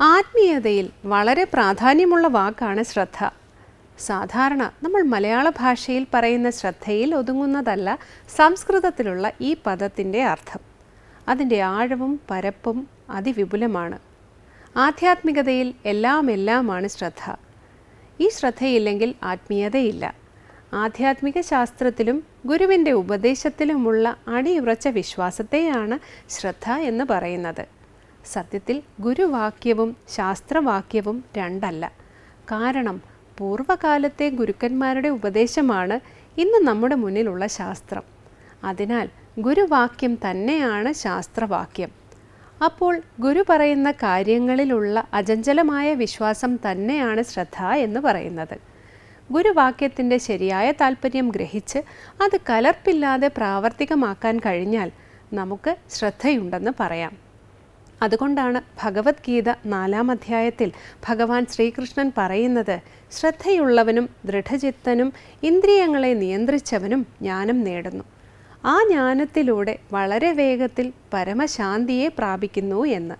ആത്മീയതയിൽ വളരെ പ്രാധാന്യമുള്ള വാക്കാണ് ശ്രദ്ധ. സാധാരണ നമ്മൾ മലയാള ഭാഷയിൽ പറയുന്ന ശ്രദ്ധയിൽ ഒതുങ്ങുന്നതല്ല സംസ്കൃതത്തിലുള്ള ഈ പദത്തിന്റെ അർത്ഥം. അതിന്റെ ആഴവും പരപ്പും അതിവിപുലമാണ്. ആധ്യാത്മികതയിൽ എല്ലാം എല്ലാമാണ് ശ്രദ്ധ. ഈ ശ്രദ്ധയില്ലെങ്കിൽ ആത്മീയതയില്ല. ആധ്യാത്മിക ശാസ്ത്രത്തിലും ഗുരുവിന്റെ ഉപദേശത്തിലുമുള്ള അടിയുറച്ച വിശ്വാസത്തെയാണ് ശ്രദ്ധ എന്ന് പറയുന്നത്. സത്യത്തിൽ ഗുരുവാക്യവും ശാസ്ത്രവാക്യവും രണ്ടല്ല. കാരണം പൂർവകാലത്തെ ഗുരുക്കന്മാരുടെ ഉപദേശമാണ് ഇന്ന് നമ്മുടെ മുന്നിലുള്ള ശാസ്ത്രം. അതിനാൽ ഗുരുവാക്യം തന്നെയാണ് ശാസ്ത്രവാക്യം. അപ്പോൾ ഗുരു പറയുന്ന കാര്യങ്ങളിലുള്ള അചഞ്ചലമായ വിശ്വാസം തന്നെയാണ് ശ്രദ്ധ എന്ന് പറയുന്നത്. ഗുരുവാക്യത്തിന്റെ ശരിയായ താല്പര്യം ഗ്രഹിച്ച് അത് കലർപ്പില്ലാതെ പ്രാവർത്തികമാക്കാൻ കഴിഞ്ഞാൽ നമുക്ക് ശ്രദ്ധയുണ്ടെന്ന് പറയാം. അതുകൊണ്ടാണ് ഭഗവത്ഗീത നാലാം അധ്യായത്തിൽ ഭഗവാൻ ശ്രീകൃഷ്ണൻ പറയുന്നത് ശ്രദ്ധയുള്ളവനും ദൃഢചിത്തനും ഇന്ദ്രിയങ്ങളെ നിയന്ത്രിച്ചവനും ജ്ഞാനം നേടുന്നു. ആ ജ്ഞാനത്തിലൂടെ വളരെ വേഗത്തിൽ പരമശാന്തിയെ പ്രാപിക്കുന്നു എന്ന്.